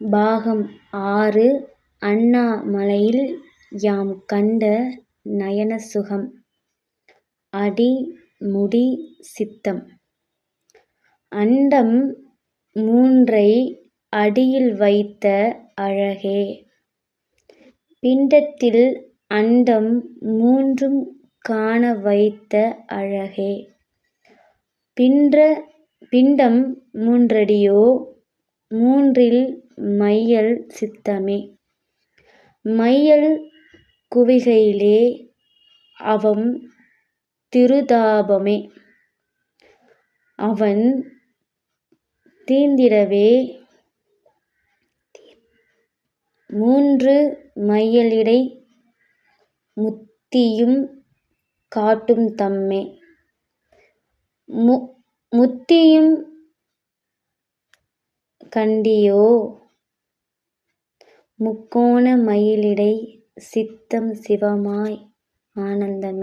பாகம் ஆறு அண்ணாமலையில் யாம் கண்ட நயனசுகம். அடி முடி சித்தம். அண்டம் மூன்றை அடியில் வைத்த அழகே. பிண்டத்தில் அண்டம் மூன்றும் காண வைத்த அழகே. பின்ற பிண்டம் மூன்றடியோ மூன்றில் மையல் சித்தமே. மையல் குவிகையிலே அவம் திருதாபமே. அவன் தீந்திடவே மூன்று மையலிடை முத்தியும் காட்டும் தம்மே. மு முத்தியும் கண்டியோ முக்கோண மயிலிடை சித்தம் சிவமாய் ஆனந்தமே.